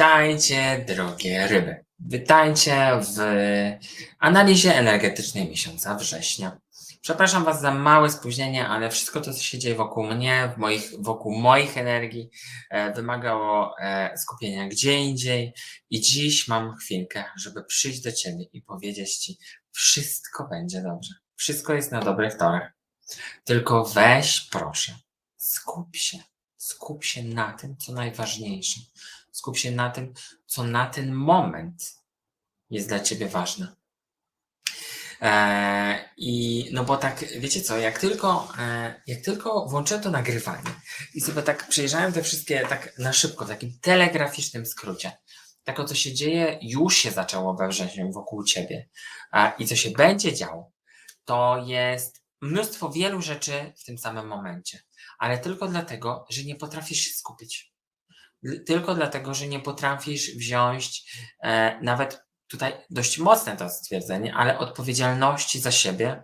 Witajcie, drogie ryby. Witajcie w analizie energetycznej miesiąca września. Przepraszam Was za małe spóźnienie, ale wszystko to, co się dzieje wokół mnie, moich, wokół moich energii, e, wymagało e, skupienia gdzie indziej. I dziś mam chwilkę, żeby przyjść do Ciebie i powiedzieć Ci, wszystko będzie dobrze. Wszystko jest na dobrych torach. Tylko weź, proszę, skup się. Skup się na tym, co najważniejsze. Skup się na tym, co na ten moment jest dla ciebie ważne. E, I no bo tak, wiecie co, jak tylko, e, jak tylko włączyłem to nagrywanie i sobie tak przejrzałem te wszystkie tak na szybko, w takim telegraficznym skrócie, tak o co się dzieje, już się zaczęło we wrześniu wokół ciebie a, i co się będzie działo, to jest mnóstwo wielu rzeczy w tym samym momencie, ale tylko dlatego, że nie potrafisz się skupić. Tylko dlatego, że nie potrafisz wziąć e, nawet tutaj dość mocne to stwierdzenie, ale odpowiedzialności za siebie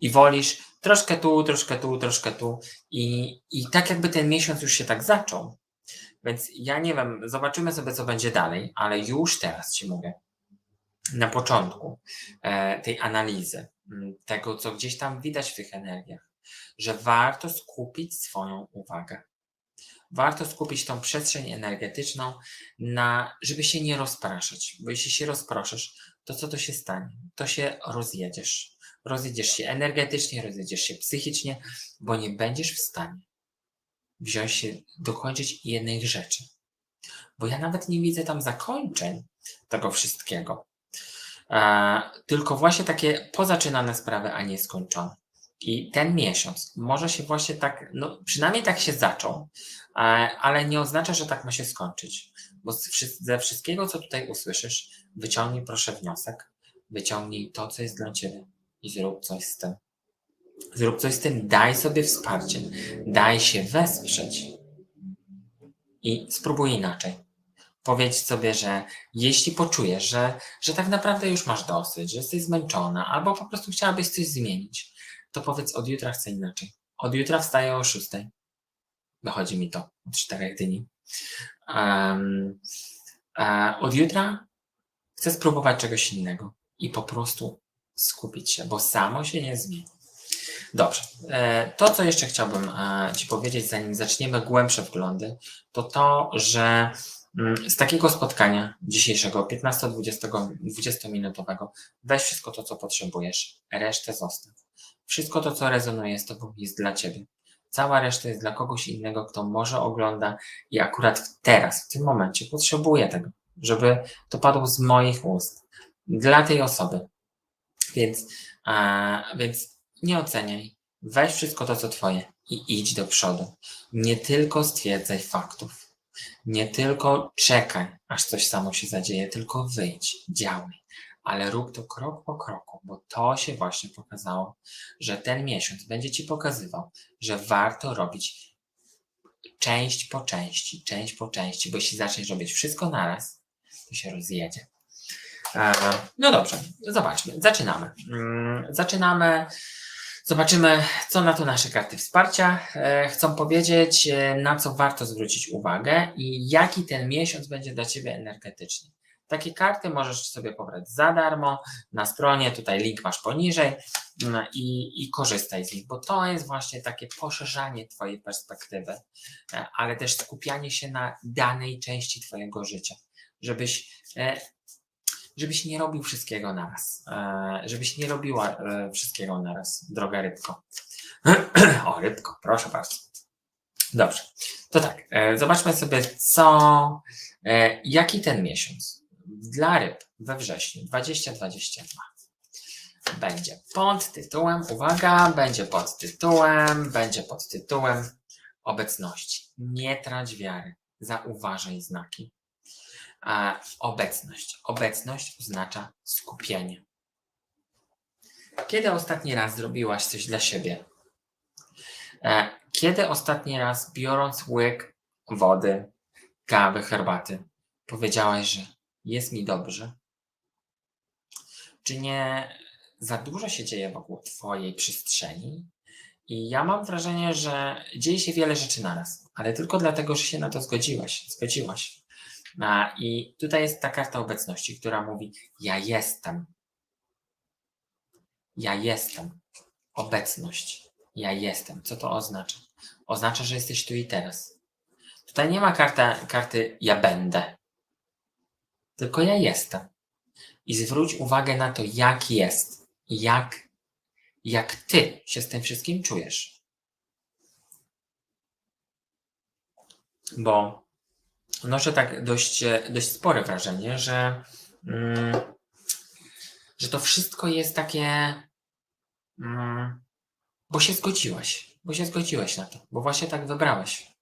i wolisz troszkę tu, troszkę tu, troszkę tu i, i tak jakby ten miesiąc już się tak zaczął. Więc ja nie wiem, zobaczymy sobie, co będzie dalej, ale już teraz ci mówię, na początku e, tej analizy, tego, co gdzieś tam widać w tych energiach, że warto skupić swoją uwagę. Warto skupić tą przestrzeń energetyczną na, żeby się nie rozpraszać, bo jeśli się rozproszysz, to co to się stanie? To się rozjedziesz. Rozjedziesz się energetycznie, rozjedziesz się psychicznie, bo nie będziesz w stanie wziąć się, dokończyć jednej rzeczy. Bo ja nawet nie widzę tam zakończeń tego wszystkiego. E, tylko właśnie takie pozaczynane sprawy, a nie skończone. I ten miesiąc może się właśnie tak, no przynajmniej tak się zaczął, e, ale nie oznacza, że tak ma się skończyć. Bo ze wszystkiego, co tutaj usłyszysz, wyciągnij proszę wniosek, wyciągnij to, co jest dla ciebie i zrób coś z tym. Zrób coś z tym, daj sobie wsparcie, daj się wesprzeć i spróbuj inaczej. Powiedz sobie, że jeśli poczujesz, że, że tak naprawdę już masz dosyć, że jesteś zmęczona, albo po prostu chciałabyś coś zmienić, to powiedz od jutra chcę inaczej. Od jutra wstaję o 6. Wychodzi mi to od 4 dni. Um, od jutra chcę spróbować czegoś innego i po prostu skupić się, bo samo się nie zmieni. Dobrze. E, To, co jeszcze chciałbym e, Ci powiedzieć, zanim zaczniemy głębsze wglądy, to to, że mm, z takiego spotkania dzisiejszego, 15-20 minutowego, weź wszystko to, co potrzebujesz, resztę zostaw. Wszystko to, co rezonuje z Tobą, jest dla Ciebie. Cała reszta jest dla kogoś innego, kto może ogląda i akurat teraz, w tym momencie potrzebuje tego, żeby to padło z moich ust. Dla tej osoby. Więc, a, więc nie oceniaj. Weź wszystko to, co Twoje i idź do przodu. Nie tylko stwierdzaj faktów. Nie tylko czekaj, aż coś samo się zadzieje, tylko wyjdź, działaj. Ale rób to krok po kroku, bo to się właśnie pokazało, że ten miesiąc będzie Ci pokazywał, że warto robić część po części, część po części, bo jeśli zaczniesz robić wszystko naraz, to się rozjedzie. No dobrze, zobaczmy, zaczynamy. Mm, Zaczynamy. Zobaczymy, co na to nasze karty wsparcia e, chcą powiedzieć, e, na co warto zwrócić uwagę i jaki ten miesiąc będzie dla Ciebie energetyczny. Takie karty możesz sobie pobrać za darmo na stronie, tutaj link masz poniżej mm, i, i korzystaj z nich, bo to jest właśnie takie poszerzanie Twojej perspektywy, e, ale też skupianie się na danej części Twojego życia, żebyś e, żebyś nie robił wszystkiego naraz. E, żebyś nie robiła wszystkiego naraz, droga rybko. o, rybko, proszę bardzo. Dobrze, to tak, zobaczmy sobie, co, jaki ten miesiąc dla ryb we wrześniu 2022 będzie pod tytułem, uwaga, będzie pod tytułem, będzie pod tytułem obecności. Nie trać wiary, zauważaj znaki. A obecność. Obecność oznacza skupienie. Kiedy ostatni raz zrobiłaś coś dla siebie? E, Kiedy ostatni raz, biorąc łyk wody, kawy, herbaty, powiedziałaś, że jest mi dobrze? Czy nie za dużo się dzieje wokół Twojej przestrzeni? I ja mam wrażenie, że dzieje się wiele rzeczy naraz, ale tylko dlatego, że się na to zgodziłaś, zgodziłaś. A, I tutaj jest ta karta obecności, która mówi: Ja jestem. Ja jestem. Obecność. Ja jestem. Co to oznacza? Oznacza, że jesteś tu i teraz. Tutaj nie ma karta, karty ja będę, tylko ja jestem. I zwróć uwagę na to, jak jest, jak, jak ty się z tym wszystkim czujesz. Bo noszę tak dość, dość spore wrażenie, że, mm, że to wszystko jest takie. Mm, bo się zgodziłaś, bo się zgodziłeś na to, bo właśnie tak wybrałeś.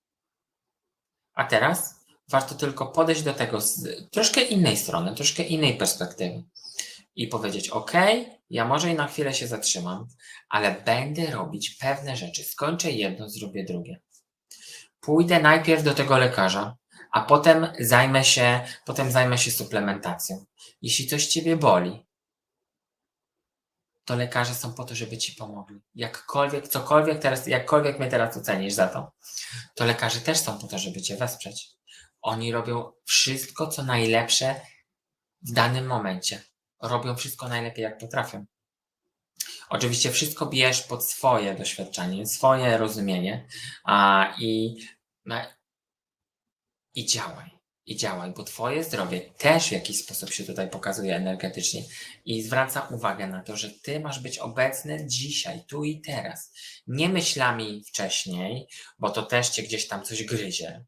A teraz warto tylko podejść do tego z troszkę innej strony, troszkę innej perspektywy i powiedzieć: OK, ja może i na chwilę się zatrzymam, ale będę robić pewne rzeczy. Skończę jedno, zrobię drugie. Pójdę najpierw do tego lekarza, a potem zajmę się, potem zajmę się suplementacją. Jeśli coś ciebie boli, to lekarze są po to, żeby ci pomogli. Jakkolwiek, cokolwiek teraz, jakkolwiek mnie teraz ocenisz za to, to lekarze też są po to, żeby cię wesprzeć. Oni robią wszystko, co najlepsze w danym momencie. Robią wszystko najlepiej, jak potrafią. Oczywiście wszystko bierz pod swoje doświadczenie, swoje rozumienie a, i, no, i działaj. I działaj, bo Twoje zdrowie też w jakiś sposób się tutaj pokazuje energetycznie i zwraca uwagę na to, że Ty masz być obecny dzisiaj, tu i teraz. Nie myślami wcześniej, bo to też Cię gdzieś tam coś gryzie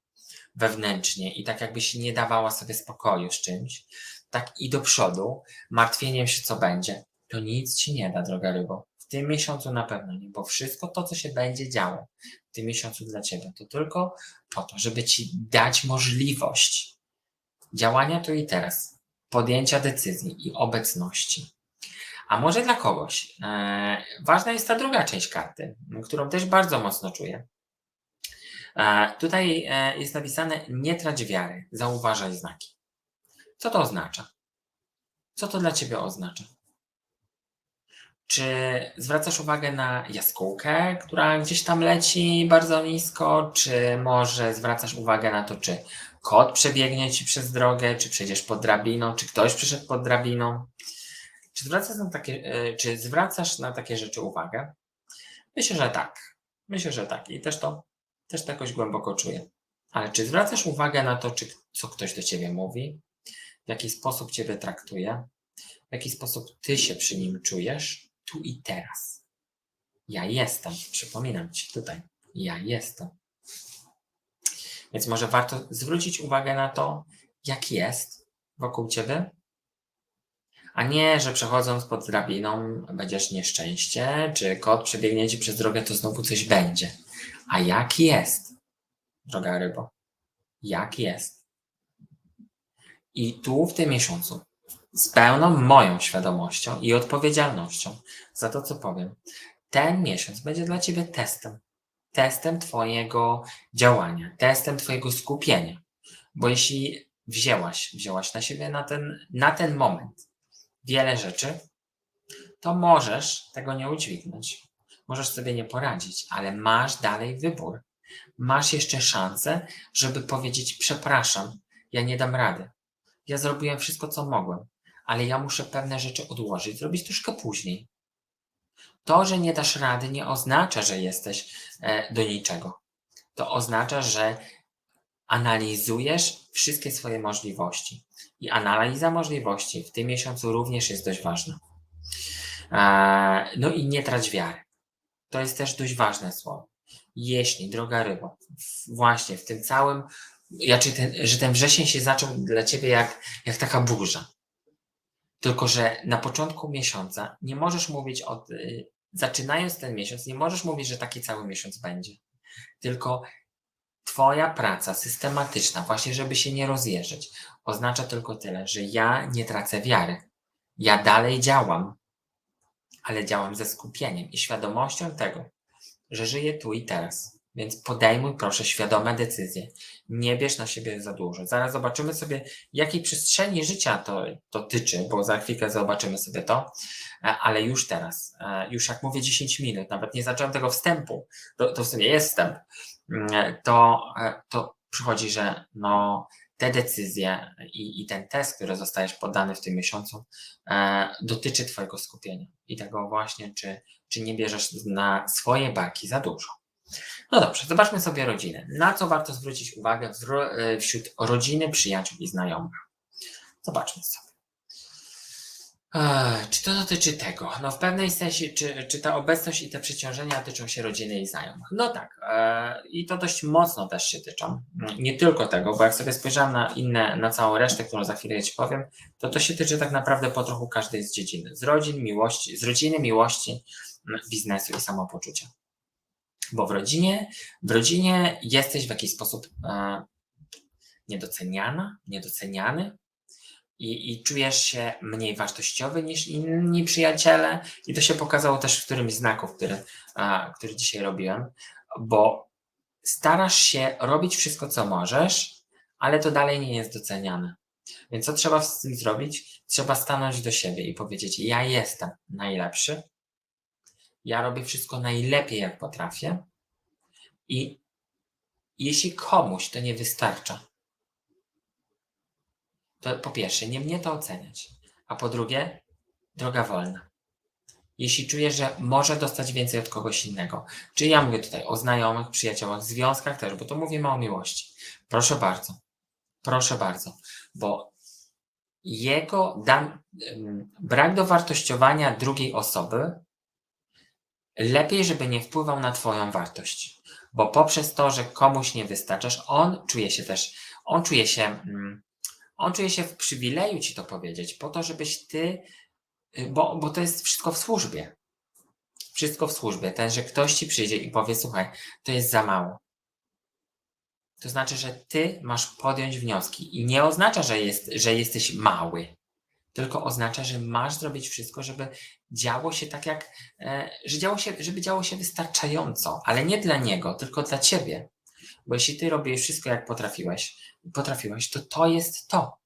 wewnętrznie i tak jakbyś nie dawała sobie spokoju z czymś, tak i do przodu, martwieniem się, co będzie. To nic Ci nie da, droga rybo. W tym miesiącu na pewno nie, bo wszystko to, co się będzie działo w tym miesiącu dla Ciebie, to tylko po to, żeby Ci dać możliwość działania tu i teraz, podjęcia decyzji i obecności. A może dla kogoś e, ważna jest ta druga część karty, którą też bardzo mocno czuję. Tutaj e, jest napisane: Nie trać wiary, zauważaj znaki. Co to oznacza? Co to dla Ciebie oznacza? Czy zwracasz uwagę na jaskółkę, która gdzieś tam leci bardzo nisko, czy może zwracasz uwagę na to, czy kot przebiegnie ci przez drogę, czy przejdziesz pod drabiną, czy ktoś przyszedł pod drabiną? Czy zwracasz na takie, e, czy zwracasz na takie rzeczy uwagę? Myślę, że tak. Myślę, że tak. I też to, też to jakoś głęboko czuję. Ale czy zwracasz uwagę na to, czy, co ktoś do ciebie mówi? W jaki sposób ciebie traktuje? W jaki sposób ty się przy nim czujesz? Tu i teraz. Ja jestem. Przypominam ci tutaj. Ja jestem. Więc może warto zwrócić uwagę na to, jak jest wokół ciebie, a nie, że przechodząc pod drabiną będziesz nieszczęście, czy kot przebiegnie ci przez drogę, to znowu coś będzie. A jak jest, droga rybo? Jak jest? I tu w tym miesiącu, z pełną moją świadomością i odpowiedzialnością za to, co powiem, ten miesiąc będzie dla ciebie testem testem Twojego działania, testem Twojego skupienia. Bo jeśli wzięłaś, wzięłaś na siebie na ten, na ten moment wiele rzeczy, to możesz tego nie udźwignąć. Możesz sobie nie poradzić, ale masz dalej wybór. Masz jeszcze szansę, żeby powiedzieć: Przepraszam, ja nie dam rady. Ja zrobiłem wszystko, co mogłem, ale ja muszę pewne rzeczy odłożyć, zrobić troszkę później. To, że nie dasz rady, nie oznacza, że jesteś e, do niczego. To oznacza, że analizujesz wszystkie swoje możliwości. I analiza możliwości w tym miesiącu również jest dość ważna. E, no i nie trać wiary. To jest też dość ważne słowo. Jeśli, droga rybo, właśnie w tym całym, ja, czy ten, że ten wrzesień się zaczął dla ciebie jak, jak taka burza. Tylko, że na początku miesiąca nie możesz mówić o, zaczynając ten miesiąc, nie możesz mówić, że taki cały miesiąc będzie. Tylko Twoja praca systematyczna, właśnie żeby się nie rozjeżdżać, oznacza tylko tyle, że ja nie tracę wiary. Ja dalej działam, ale działam ze skupieniem i świadomością tego, że żyję tu i teraz. Więc podejmuj proszę świadome decyzje. Nie bierz na siebie za dużo. Zaraz zobaczymy sobie, jakiej przestrzeni życia to dotyczy, bo za chwilkę zobaczymy sobie to, e, ale już teraz, e, już jak mówię 10 minut, nawet nie zacząłem tego wstępu, to, to w sumie jest wstęp, mm, to, e, to przychodzi, że no, te decyzje i, i ten test, który zostajesz poddany w tym miesiącu, e, dotyczy Twojego skupienia i tego właśnie, czy, czy nie bierzesz na swoje barki za dużo. No dobrze, zobaczmy sobie rodziny. Na co warto zwrócić uwagę e, wśród rodziny, przyjaciół i znajomych? Zobaczmy sobie. Czy to dotyczy tego? No w pewnej sensie, czy, czy ta obecność i te przeciążenia tyczą się rodziny i znajomych? No tak. Eee, I to dość mocno też się tyczą. Nie tylko tego, bo jak sobie spojrzałem na inne, na całą resztę, którą za chwilę Ci powiem, to to się tyczy tak naprawdę po trochu każdej z dziedziny. Z rodzin, miłości, z rodziny, miłości, biznesu i samopoczucia. Bo w rodzinie, w rodzinie jesteś w jakiś sposób e, niedoceniana, niedoceniany, i, i czujesz się mniej wartościowy niż inni przyjaciele. I to się pokazało też w którymś znaków, który, a, który dzisiaj robiłem, bo starasz się robić wszystko, co możesz, ale to dalej nie jest doceniane. Więc co trzeba z tym zrobić? Trzeba stanąć do siebie i powiedzieć: Ja jestem najlepszy, ja robię wszystko najlepiej, jak potrafię, i jeśli komuś to nie wystarcza, to po pierwsze, nie mnie to oceniać, a po drugie, droga wolna. Jeśli czujesz, że może dostać więcej od kogoś innego, czyli ja mówię tutaj o znajomych, przyjaciołach, związkach też, bo to mówimy o miłości. Proszę bardzo, proszę bardzo, bo jego dan, brak dowartościowania drugiej osoby lepiej, żeby nie wpływał na Twoją wartość, bo poprzez to, że komuś nie wystarczasz, on czuje się też, on czuje się. Mm, on czuje się w przywileju ci to powiedzieć, po to, żebyś ty, y, bo, bo to jest wszystko w służbie. Wszystko w służbie. Ten, że ktoś ci przyjdzie i powie, słuchaj, to jest za mało. To znaczy, że ty masz podjąć wnioski i nie oznacza, że, jest, że jesteś mały, tylko oznacza, że masz zrobić wszystko, żeby działo się tak jak, e, że działo się, żeby działo się wystarczająco, ale nie dla niego, tylko dla ciebie. Bo jeśli ty robisz wszystko, jak potrafiłeś, potrafiłeś, to to jest to.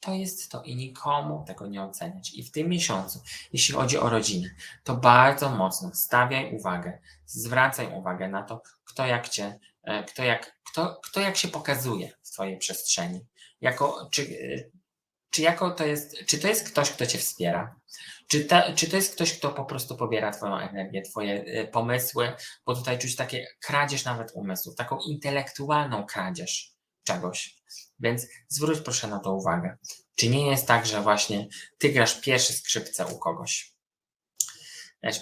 To jest to i nikomu tego nie oceniać. I w tym miesiącu, jeśli chodzi o rodzinę, to bardzo mocno stawiaj uwagę, zwracaj uwagę na to, kto jak cię, e, kto jak, kto, kto jak się pokazuje w twojej przestrzeni. Jako, czy, e, czy jako to jest, czy to jest ktoś, kto cię wspiera? Czy, ta, czy to jest ktoś, kto po prostu pobiera twoją energię, twoje e, pomysły, bo tutaj czuć takie kradzież nawet umysłów, taką intelektualną kradzież czegoś. Więc zwróć proszę na to uwagę. Czy nie jest tak, że właśnie ty grasz pierwsze skrzypce u kogoś?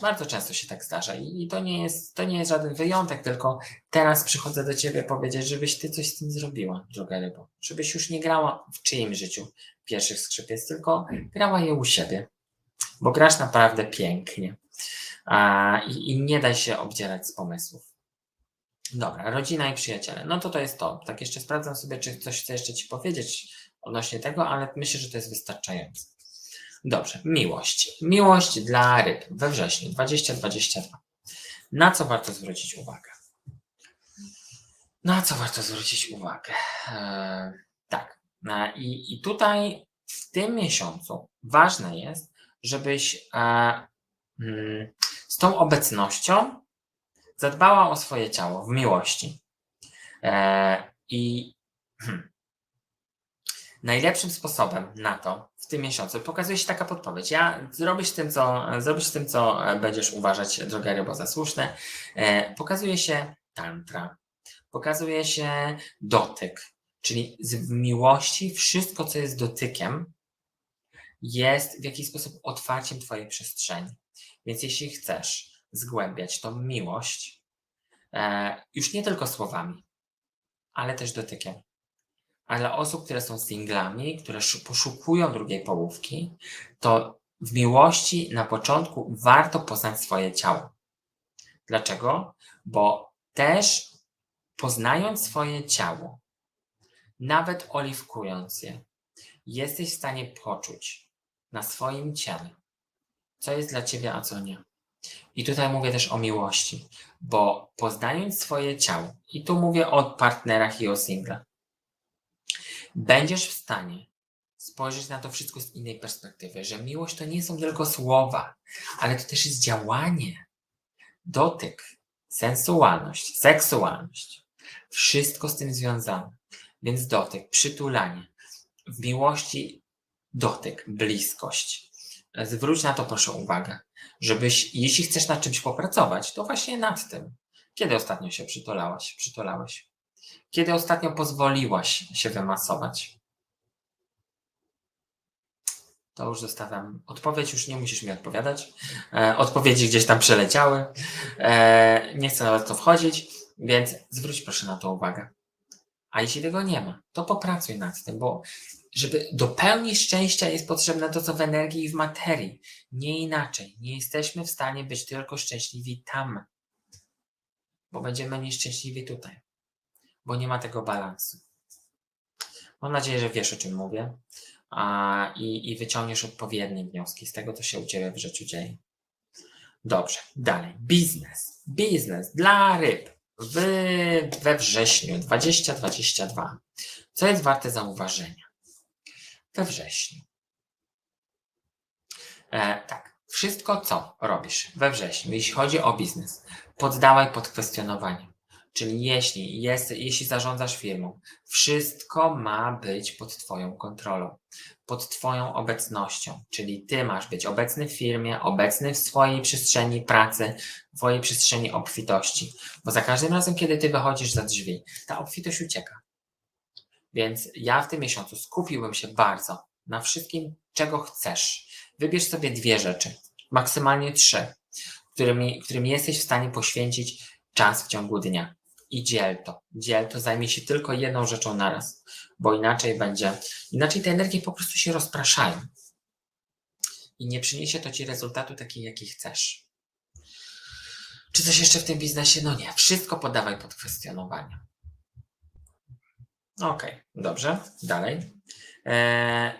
Bardzo często się tak zdarza i to nie, jest, to nie jest żaden wyjątek, tylko teraz przychodzę do ciebie powiedzieć, żebyś ty coś z tym zrobiła, droga rybo. Żebyś już nie grała w czyim życiu pierwszych skrzypiec, tylko grała je u siebie, bo grasz naprawdę pięknie a, i, i nie daj się obdzierać z pomysłów. Dobra, rodzina i przyjaciele. No to to jest to. Tak jeszcze sprawdzam sobie, czy coś chcę jeszcze Ci powiedzieć odnośnie tego, ale myślę, że to jest wystarczające. Dobrze, miłość. Miłość dla ryb we wrześniu 2022. Na co warto zwrócić uwagę? Na co warto zwrócić uwagę? Eee, tak. E, I, I tutaj w tym miesiącu ważne jest, żebyś e, mm, z tą obecnością zadbała o swoje ciało w miłości. E, I hmm, najlepszym sposobem na to w tym miesiącu pokazuje się taka podpowiedź. Ja zrobisz tym, co, zrobisz tym, co będziesz uważać, droga rybo, za słuszne. Pokazuje się tantra, pokazuje się dotyk, czyli w miłości wszystko, co jest dotykiem, jest w jakiś sposób otwarciem Twojej przestrzeni. Więc jeśli chcesz zgłębiać tą miłość e, już nie tylko słowami, ale też dotykiem. A dla osób, które są singlami, które poszukują drugiej połówki, to w miłości na początku warto poznać swoje ciało. Dlaczego? Bo też poznając swoje ciało, nawet oliwkując je, jesteś w stanie poczuć na swoim ciele, co jest dla ciebie, a co nie. I tutaj mówię też o miłości, bo poznając swoje ciało, i tu mówię o partnerach i o singlach, będziesz w stanie spojrzeć na to wszystko z innej perspektywy, że miłość to nie są tylko słowa, ale to też jest działanie, dotyk, sensualność, seksualność. Wszystko z tym związane. Więc dotyk, przytulanie, w miłości dotyk, bliskość. Zwróć na to proszę uwagę, żebyś, jeśli chcesz nad czymś popracować, to właśnie nad tym. Kiedy ostatnio się przytulałaś, przytulałeś? Kiedy ostatnio pozwoliłaś się wymasować? To już zostawiam odpowiedź, już nie musisz mi odpowiadać. E, odpowiedzi gdzieś tam przeleciały. E, nie chcę nawet w to wchodzić, więc zwróć proszę na to uwagę. A jeśli tego nie ma, to popracuj nad tym, bo żeby do pełni szczęścia jest potrzebne to, co w energii i w materii. Nie inaczej. Nie jesteśmy w stanie być tylko szczęśliwi tam, bo będziemy nieszczęśliwi tutaj, bo nie ma tego balansu. Mam nadzieję, że wiesz, o czym mówię a, i, i wyciągniesz odpowiednie wnioski z tego, co się u Ciebie w życiu dzieje. Dobrze, dalej. Biznes. Biznes dla ryb w, we wrześniu 2022. Co jest warte zauważenia? We wrześniu. E, tak. Wszystko, co robisz we wrześniu, jeśli chodzi o biznes, poddawaj pod kwestionowanie. Czyli jeśli, jest, jeśli zarządzasz firmą, wszystko ma być pod Twoją kontrolą, pod Twoją obecnością. Czyli Ty masz być obecny w firmie, obecny w swojej przestrzeni pracy, w swojej przestrzeni obfitości. Bo za każdym razem, kiedy Ty wychodzisz za drzwi, ta obfitość ucieka. Więc ja w tym miesiącu skupiłbym się bardzo na wszystkim, czego chcesz. Wybierz sobie dwie rzeczy, maksymalnie trzy, którymi, którymi jesteś w stanie poświęcić czas w ciągu dnia i dziel to. Dziel to, zajmij się tylko jedną rzeczą naraz, bo inaczej będzie, inaczej te energie po prostu się rozpraszają i nie przyniesie to ci rezultatu taki, jaki chcesz. Czy coś jeszcze w tym biznesie? No nie, wszystko podawaj pod kwestionowanie. Okej, dobrze, dalej. Eee,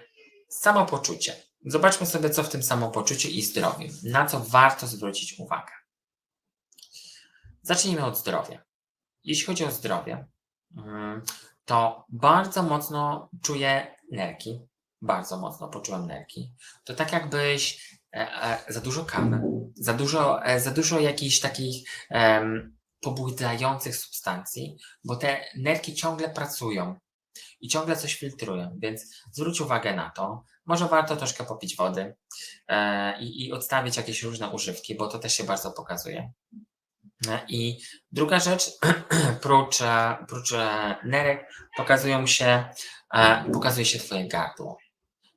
samopoczucie. Zobaczmy sobie, co w tym samopoczuciu i zdrowiu. Na co warto zwrócić uwagę. Zacznijmy od zdrowia jeśli chodzi o zdrowie, mm, to bardzo mocno czuję nerki. Bardzo mocno poczułem nerki. To tak jakbyś e, e, za dużo kawy, za dużo, e, za dużo jakichś takich em, pobudzających substancji, bo te nerki ciągle pracują i ciągle coś filtrują, więc zwróć uwagę na to. Może warto troszkę popić wody e, i odstawić jakieś różne używki, bo to też się bardzo pokazuje. I druga rzecz, prócz, prócz nerek, pokazują się, e, pokazuje się Twoje gardło,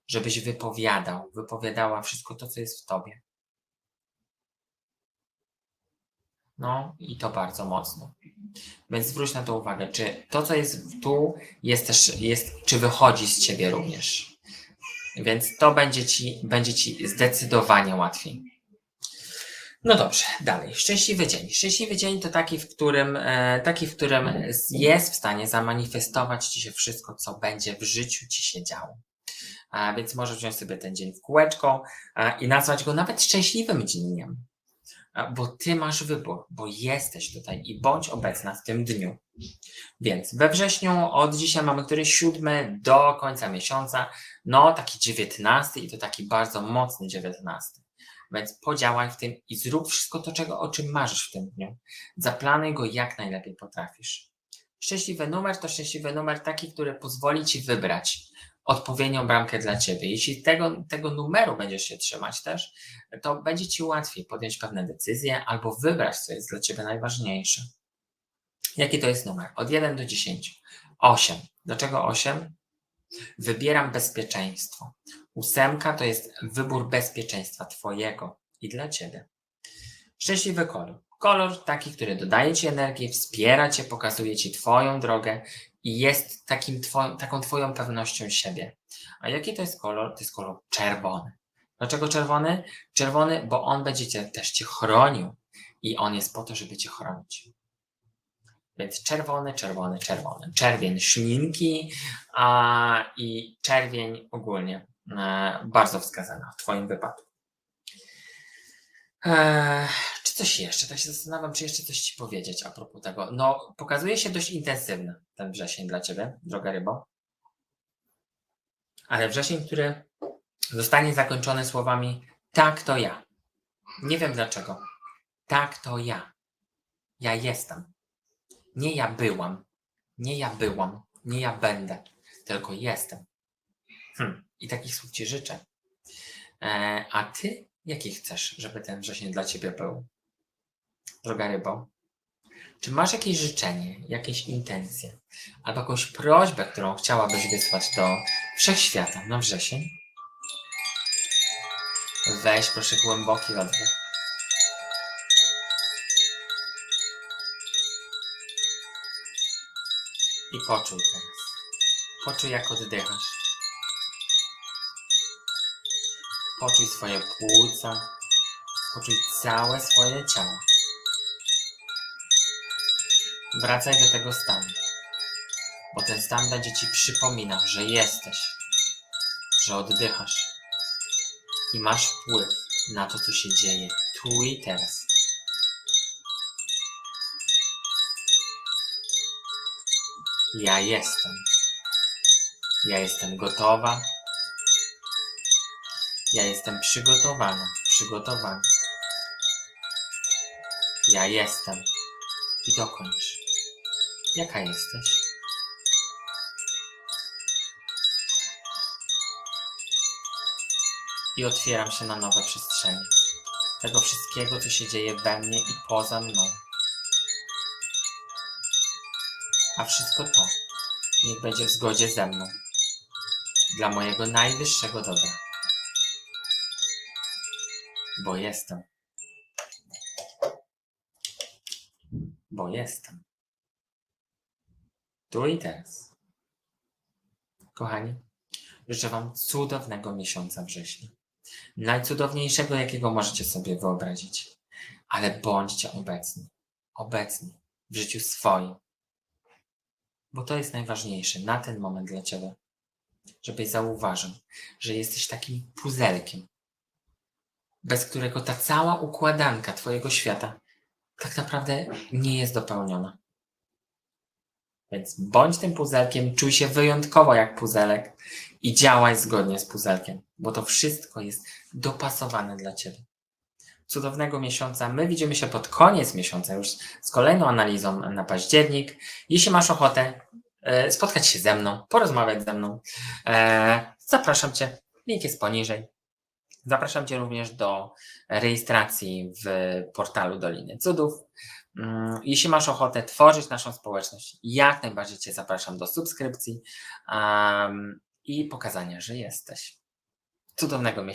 żebyś wypowiadał, wypowiadała wszystko to, co jest w Tobie. No i to bardzo mocno. Więc zwróć na to uwagę, czy to, co jest tu, jest też, jest, czy wychodzi z Ciebie również. Więc to będzie Ci, będzie ci zdecydowanie łatwiej. No dobrze, dalej. Szczęśliwy dzień. Szczęśliwy dzień to taki, w którym, e, taki, w którym jest w stanie zamanifestować ci się wszystko, co będzie w życiu ci się działo. A więc możesz wziąć sobie ten dzień w kółeczko i nazwać go nawet szczęśliwym dniem. Bo ty masz wybór, bo jesteś tutaj i bądź obecna w tym dniu. Więc we wrześniu od dzisiaj mamy który siódmy do końca miesiąca, no taki dziewiętnasty i to taki bardzo mocny dziewiętnasty. Więc podziałaj w tym i zrób wszystko to, czego, o czym marzysz w tym dniu. Zaplanuj go jak najlepiej potrafisz. Szczęśliwy numer to szczęśliwy numer taki, który pozwoli ci wybrać odpowiednią bramkę dla ciebie. Jeśli tego, tego numeru będziesz się trzymać też, to będzie ci łatwiej podjąć pewne decyzje albo wybrać, co jest dla ciebie najważniejsze. Jaki to jest numer? Od 1 do 10. 8. Dlaczego 8? Wybieram bezpieczeństwo. Ósemka to jest wybór bezpieczeństwa Twojego i dla Ciebie. Szczęśliwy kolor. Kolor taki, który dodaje Ci energię, wspiera Cię, pokazuje Ci Twoją drogę i jest takim twoim, taką Twoją pewnością siebie. A jaki to jest kolor? To jest kolor czerwony. Dlaczego czerwony? Czerwony, bo on będzie cię, też Cię chronił i on jest po to, żeby Cię chronić. Więc czerwony, czerwony, czerwony. Czerwień szminki a, i czerwień ogólnie bardzo wskazana w Twoim wypadku. E, czy coś jeszcze? Tak się zastanawiam, czy jeszcze coś Ci powiedzieć a propos tego. No, pokazuje się dość intensywny ten wrzesień dla Ciebie, droga rybo. Ale wrzesień, który zostanie zakończony słowami tak to ja. Nie wiem dlaczego. Tak to ja. Ja jestem. Nie ja byłam, Nie ja byłam, nie ja będę, tylko jestem. Hm. I takich słów Ci życzę. E, a Ty, jaki chcesz, żeby ten wrzesień dla Ciebie był? Droga rybo, czy masz jakieś życzenie, jakieś intencje, albo jakąś prośbę, którą chciałabyś wysłać do wszechświata na wrzesień? Weź proszę głęboki oddech. I poczuj teraz. Poczuj, jak oddychasz. Poczuj swoje płuca. Poczuj całe swoje ciało. Wracaj do tego stanu. Bo ten stan będzie ci przypominał, że jesteś, że oddychasz i masz wpływ na to, co się dzieje tu i teraz. Ja jestem. Ja jestem gotowa. Ja jestem przygotowana, przygotowany. Ja jestem. I dokończ. Jaka jesteś? I otwieram się na nowe przestrzenie. Tego wszystkiego, co się dzieje we mnie i poza mną. A wszystko to niech będzie w zgodzie ze mną. Dla mojego najwyższego dobra. Bo jestem. Bo jestem. Tu i teraz. Kochani, życzę Wam cudownego miesiąca września. Najcudowniejszego, jakiego możecie sobie wyobrazić. Ale bądźcie obecni. Obecni w życiu swoim. Bo to jest najważniejsze na ten moment dla Ciebie. Żebyś zauważył, że jesteś takim puzelkiem, bez którego ta cała układanka Twojego świata tak naprawdę nie jest dopełniona. Więc bądź tym puzelkiem, czuj się wyjątkowo jak puzelek i działaj zgodnie z puzelkiem, bo to wszystko jest dopasowane dla Ciebie. Cudownego miesiąca. My widzimy się pod koniec miesiąca już z kolejną analizą na październik. Jeśli masz ochotę e, spotkać się ze mną, porozmawiać ze mną, e, zapraszam Cię. Link jest poniżej. Zapraszam Cię również do rejestracji w portalu Doliny Cudów. Mm, Jeśli masz ochotę tworzyć naszą społeczność, jak najbardziej Cię zapraszam do subskrypcji um, i pokazania, że jesteś. Cudownego miesiąca.